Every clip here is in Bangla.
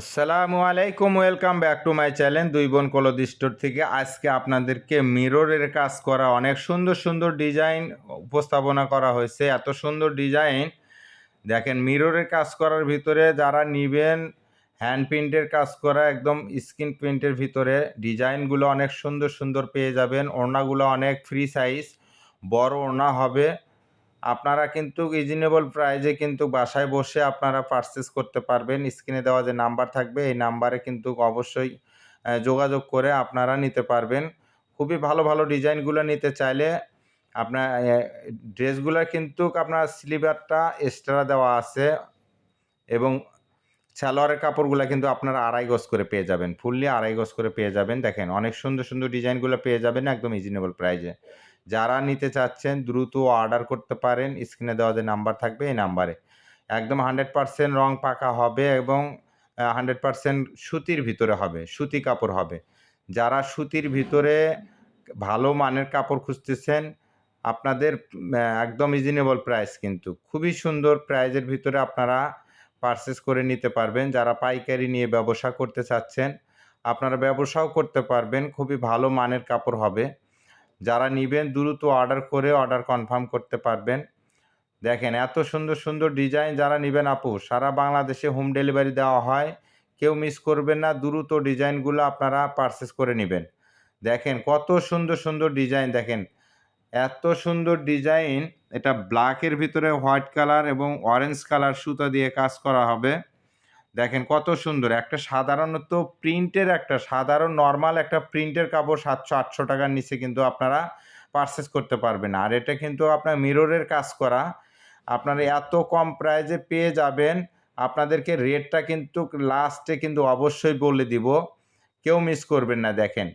আসসালামু আলাইকুম welcome back to my channel দুই বোন কলদ স্টোর থেকে। আজকে আপনাদেরকে মিররের কাজ করা অনেক সুন্দর সুন্দর ডিজাইন উপস্থাপনা করা হয়েছে। এত সুন্দর ডিজাইন দেখেন মিররের কাজ করার ভিতরে যারা নিবেন হ্যান্ড প্রিন্টের কাজ করা, একদম স্ক্রিন প্রিন্টের ভিতরে ডিজাইনগুলো অনেক সুন্দর সুন্দর পেয়ে যাবেন। ওড়নাগুলো অনেক ফ্রি সাইজ বড় ওড়না হবে। আপনারা কিন্তু রিজনেবল প্রাইজে কিন্তু বাসায় বসে আপনারা পারচেস করতে পারবেন। স্ক্রিনে দেওয়া যে নাম্বার থাকবে, এই নাম্বারে কিন্তু অবশ্যই যোগাযোগ করে আপনারা নিতে পারবেন। খুবই ভালো ভালো ডিজাইনগুলো নিতে চাইলে আপনার ড্রেসগুলো কিন্তু আপনার স্লিভারটা এক্সট্রা দেওয়া আছে এবং সালোয়ারের কাপড়গুলো কিন্তু আপনারা আড়াই গজ করে পেয়ে যাবেন। ফুললি আড়াই গজ করে পেয়ে যাবেন। দেখেন অনেক সুন্দর সুন্দর ডিজাইনগুলো পেয়ে যাবেন একদম রিজনেবল প্রাইজে যারা নিতে চাচ্ছেন দ্রুত অর্ডার করতে পারেন। স্ক্রিনে দেওয়া যে নাম্বার থাকবে এই নাম্বারে। একদম হান্ড্রেড পারসেন্ট রং পাকা হবে এবং হান্ড্রেড পারসেন্ট সুতির ভিতরে হবে, সুতি কাপড় হবে। যারা সুতির ভিতরে ভালো মানের কাপড় খুঁজতেছেন, আপনাদের একদম রিজনেবল প্রাইস কিন্তু। খুবই সুন্দর প্রাইজের ভিতরে আপনারা পারচেস করে নিতে পারবেন। যারা পাইকারি নিয়ে ব্যবসা করতে চাচ্ছেন, আপনারা ব্যবসাও করতে পারবেন। খুবই ভালো মানের কাপড় হবে। যারা নিবেন, দ্রুত অর্ডার করে অর্ডার কনফার্ম করতে পারবেন। দেখেন, এত সুন্দর সুন্দর ডিজাইন যারা নেবেন আপু, সারা বাংলাদেশে হোম ডেলিভারি দেওয়া হয়। কেউ মিস করবেন না, দ্রুত ডিজাইনগুলো আপনারা পারচেস করে নেবেন। দেখেন, কত সুন্দর সুন্দর ডিজাইন দেখেন। এত সুন্দর ডিজাইন এটা ব্ল্যাকের ভিতরে হোয়াইট কালার এবং অরেঞ্জ কালার সুতা দিয়ে কাজ করা হবে। দেখেন কত সুন্দর, একটা সাধারণত প্রিন্টের একটা, সাধারণ নর্মাল একটা প্রিন্টের কাপড় সাতশো, আটশো টাকার নিচে কিন্তু আপনারা পারচেস করতে পারবেন। আর এটা কিন্তু আপনার মিররের কাজ করা। আপনারা এত কম প্রাইজে পেয়ে যাবেন, আপনাদেরকে রেটটা কিন্তু লাস্টে কিন্তু অবশ্যই বলে দিব। কেউ মিস করবেন না, দেখেন।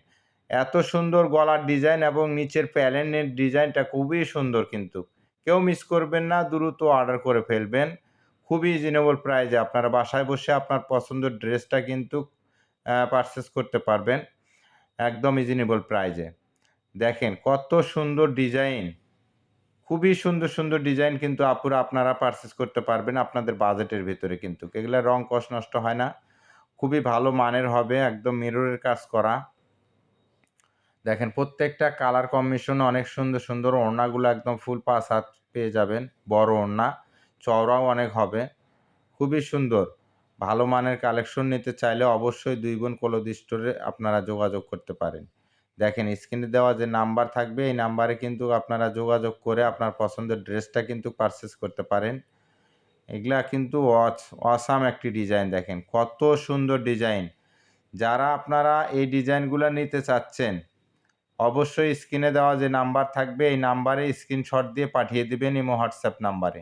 এত সুন্দর গলার ডিজাইন এবং নিচের প্যালেনের ডিজাইনটা খুবই সুন্দর কিন্তু। কেউ মিস করবেন না, দ্রুত অর্ডার করে ফেলবেন। খুবই রিজনেবল প্রাইজে আপনারা বাসায় বসে আপনার পছন্দের ড্রেসটা কিন্তু পারচেস করতে পারবেন একদম রিজনেবল প্রাইজে দেখেন কত সুন্দর ডিজাইন খুবই সুন্দর সুন্দর ডিজাইন কিন্তু আপুরা আপনারা পারচেস করতে পারবেন আপনাদের বাজেটের ভিতরে কিন্তু। এগুলো রং কষ নষ্ট হয় না, খুবই ভালো মানের হবে, একদম মিররের কাজ করা। দেখেন প্রত্যেকটা কালার কম্বিনেশন অনেক সুন্দর সুন্দর ওড়নাগুলো একদম ফুল পাঁচ হাত পেয়ে যাবেন, বড় ওড়না। চওড়াও অনেক হবে। খুবই সুন্দর। ভালো মানের কালেকশন নিতে চাইলে অবশ্যই দুই বোন কলদ স্টোরে আপনারা যোগাযোগ করতে পারেন। দেখেন স্ক্রিনে দেওয়া যে নাম্বার থাকবে, এই নাম্বারে কিন্তু আপনারা যোগাযোগ করে আপনার পছন্দের ড্রেসটা কিন্তু পারচেস করতে পারেন। এগুলা কিন্তু অসাম একটি ডিজাইন দেখেন। কত সুন্দর ডিজাইন যারা আপনারা এই ডিজাইনগুলো নিতে চাচ্ছেন, অবশ্যই স্ক্রিনে দেওয়া যে নাম্বার থাকবে, এই নাম্বারে স্ক্রিনশট দিয়ে পাঠিয়ে দেবেন ইমো হোয়াটসঅ্যাপ নাম্বারে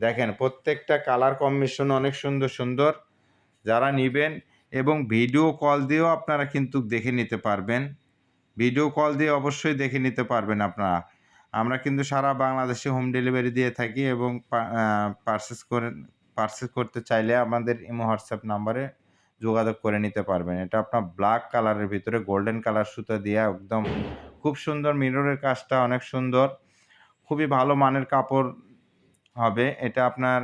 দেখেন, প্রত্যেকটা কালার কম্বিনেশন অনেক সুন্দর সুন্দর যারা নেবেন এবং ভিডিও কল দিয়েও আপনারা কিন্তু দেখে নিতে পারবেন। ভিডিও কল দিয়ে অবশ্যই দেখে নিতে পারবেন আপনারা। আমরা কিন্তু সারা বাংলাদেশে হোম ডেলিভারি দিয়ে থাকি এবং পারচেস করে পারচেস করতে চাইলে আমাদের ইমো হোয়াটসঅ্যাপ নাম্বারে যোগাযোগ করে নিতে পারবেন। এটা আপনার ব্ল্যাক কালারের ভিতরে গোল্ডেন কালার সুতা দিয়ে একদম খুব সুন্দর মিররের কাজটা অনেক সুন্দর। খুবই ভালো মানের কাপড় হবে। এটা আপনার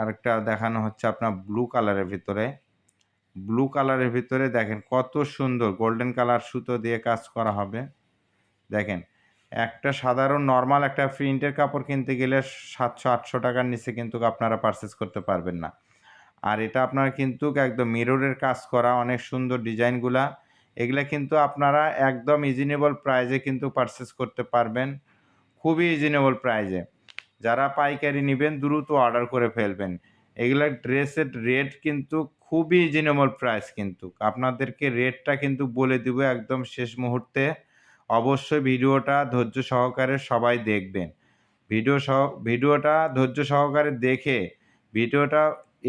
আরেকটা দেখানো হচ্ছে আপনার ব্লু কালারের ভিতরে। ব্লু কালারের ভিতরে দেখেন কত সুন্দর গোল্ডেন কালার সুতো দিয়ে কাজ করা হবে। দেখেন, একটা সাধারণ নর্মাল একটা প্রিন্টের কাপড় কিনতে গেলে সাতশো, আটশো টাকার নিচে কিন্তু আপনারা পারচেস করতে পারবেন না। আর এটা আপনার কিন্তু একদম মিররের কাজ করা, অনেক সুন্দর ডিজাইনগুলা এগুলা কিন্তু আপনারা একদম ইজিনেবল প্রাইজে কিন্তু পারচেস করতে পারবেন। খুবই ইজিনেবল প্রাইজে যারা পাইকারি নেবেন, দ্রুত অর্ডার করে ফেলবেন। এগুলা ড্রেসের রেট কিন্তু খুবই রিজনেবল প্রাইস কিন্তু। আপনাদেরকে রেটটা কিন্তু বলে দিব একদম শেষ মুহূর্তে। অবশ্যই ভিডিওটা ধৈর্য সহকারে সবাই দেখবেন। ভিডিও সহ ভিডিওটা ধৈর্য সহকারে দেখে ভিডিওটা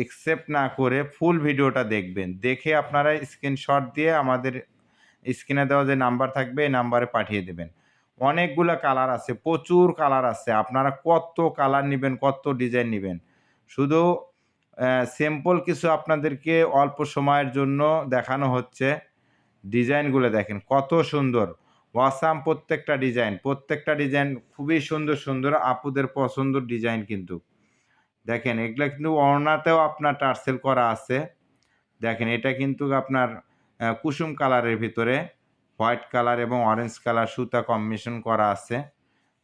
একসেপ্ট না করে ফুল ভিডিওটা দেখবেন। দেখে আপনারা স্ক্রিনশট দিয়ে আমাদের স্ক্রিনে দেওয়া যে নাম্বার থাকবে, এই নাম্বারে পাঠিয়ে দেবেন। অনেকগুলো কালার আছে, প্রচুর কালার আছে। আপনারা কত কালার নেবেন, কত ডিজাইন নেবেন? শুধু সিম্পল কিছু আপনাদেরকে অল্প সময়ের জন্য দেখানো হচ্ছে। ডিজাইনগুলো দেখেন, কত সুন্দর। ওয়াসাম প্রত্যেকটা ডিজাইন প্রত্যেকটা ডিজাইন খুবই সুন্দর সুন্দর, আপুদের পছন্দের ডিজাইন কিন্তু। দেখেন, এগুলো কিন্তু ওড়নাতেও আপনার টার্সেল করা আছে। দেখেন, এটা কিন্তু আপনার কুসুম কালারের ভিতরে। হোয়াইট কালার এবং অরেঞ্জ কালার সুতা কম্বিনেশন করা আছে।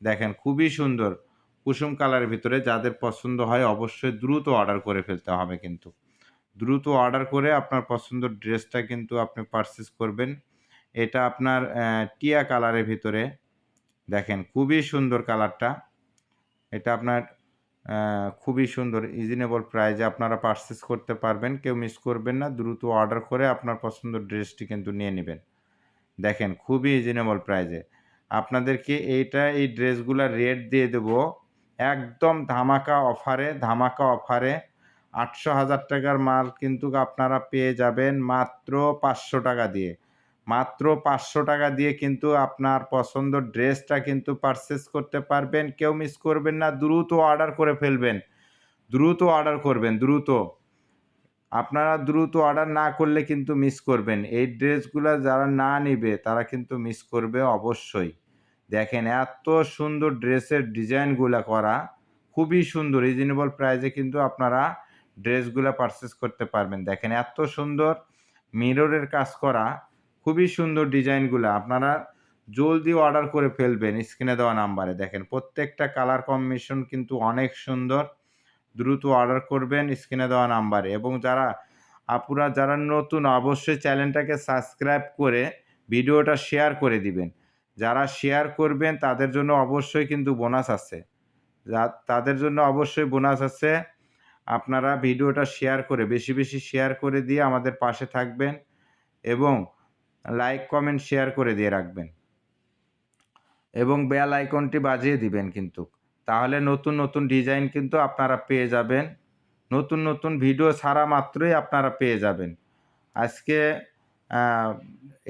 দেখেন, খুবই সুন্দর। কুসুম কালারের ভিতরে যাদের পছন্দ হয় অবশ্যই দ্রুত অর্ডার করে ফেলতে হবে কিন্তু। দ্রুত অর্ডার করে আপনার পছন্দের ড্রেসটা কিন্তু আপনি পারচেস করবেন। এটা আপনার টিয়া কালারের ভিতরে। দেখেন, খুবই সুন্দর কালারটা। এটা আপনার খুবই সুন্দর রিজনেবল প্রাইজে আপনারা পারচেস করতে পারবেন। কেউ মিস করবেন না। দ্রুত অর্ডার করে আপনার পছন্দের ড্রেসটি কিন্তু নিয়ে নেবেন। দেখেন খুবই রিজনেবল প্রাইজে আপনাদেরকে এইটা, এই ড্রেসগুলোর রেট দিয়ে দেবো। একদম ধামাকা অফারে ধামাকা অফারে আটশো হাজার টাকার মাল কিন্তু আপনারা পেয়ে যাবেন মাত্র পাঁচশো টাকা দিয়ে। মাত্র পাঁচশো টাকা দিয়ে কিন্তু আপনার পছন্দ ড্রেসটা কিন্তু পারচেস করতে পারবেন। কেউ মিস করবেন না, দ্রুত অর্ডার করে ফেলবেন। দ্রুত অর্ডার করবেন, দ্রুত। আপনারা দ্রুত অর্ডার না করলে কিন্তু মিস করবেন। এই ড্রেসগুলো যারা না নেবে, তারা কিন্তু মিস করবে অবশ্যই। দেখেন, এত সুন্দর ড্রেসের ডিজাইনগুলো করা, খুবই সুন্দর রিজনেবল প্রাইসে কিন্তু আপনারা ড্রেসগুলো পারচেস করতে পারবেন। দেখেন, এত সুন্দর মিররের কাজ করা, খুবই সুন্দর ডিজাইনগুলো। আপনারা জলদি অর্ডার করে ফেলবেন স্ক্রিনে দেওয়া নাম্বারে। দেখেন, প্রত্যেকটা কালার কম্বিনেশন কিন্তু অনেক সুন্দর। দ্রুত অর্ডার করবেন স্ক্রিনে দেওয়া নাম্বারে এবং যারা আপুরা, যারা নতুন, অবশ্যই চ্যানেলটাকে সাবস্ক্রাইব করে ভিডিওটা শেয়ার করে দিবেন। যারা শেয়ার করবেন, তাদের জন্য অবশ্যই কিন্তু বোনাস আছে। যা- তাদের জন্য অবশ্যই বোনাস আছে। আপনারা ভিডিওটা শেয়ার করে, বেশি বেশি শেয়ার করে দিয়ে আমাদের পাশে থাকবেন এবং লাইক কমেন্ট শেয়ার করে দিয়ে রাখবেন। এবং বেল আইকনটি বাজিয়ে দিবেন কিন্তু। তাহলে নতুন নতুন ডিজাইন কিন্তু আপনারা পেয়ে যাবেন। নতুন নতুন ভিডিও ছাড়া মাত্রই আপনারা পেয়ে যাবেন। আজকে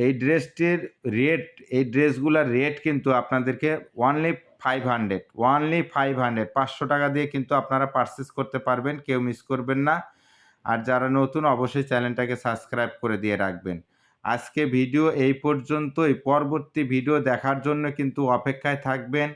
এই ড্রেসটির রেট এই ড্রেসগুলোর রেট কিন্তু আপনাদেরকে only five hundred only five hundred পাঁচশো টাকা দিয়ে কিন্তু আপনারা পারচেস করতে পারবেন, কেউ মিস করবেন না। আর যারা নতুন, অবশ্যই চ্যানেলটাকে সাবস্ক্রাইব করে দিয়ে রাখবেন। আজকে ভিডিও এই পর্যন্তই। পরবর্তী ভিডিও দেখার জন্য কিন্তু অপেক্ষায় থাকবেন।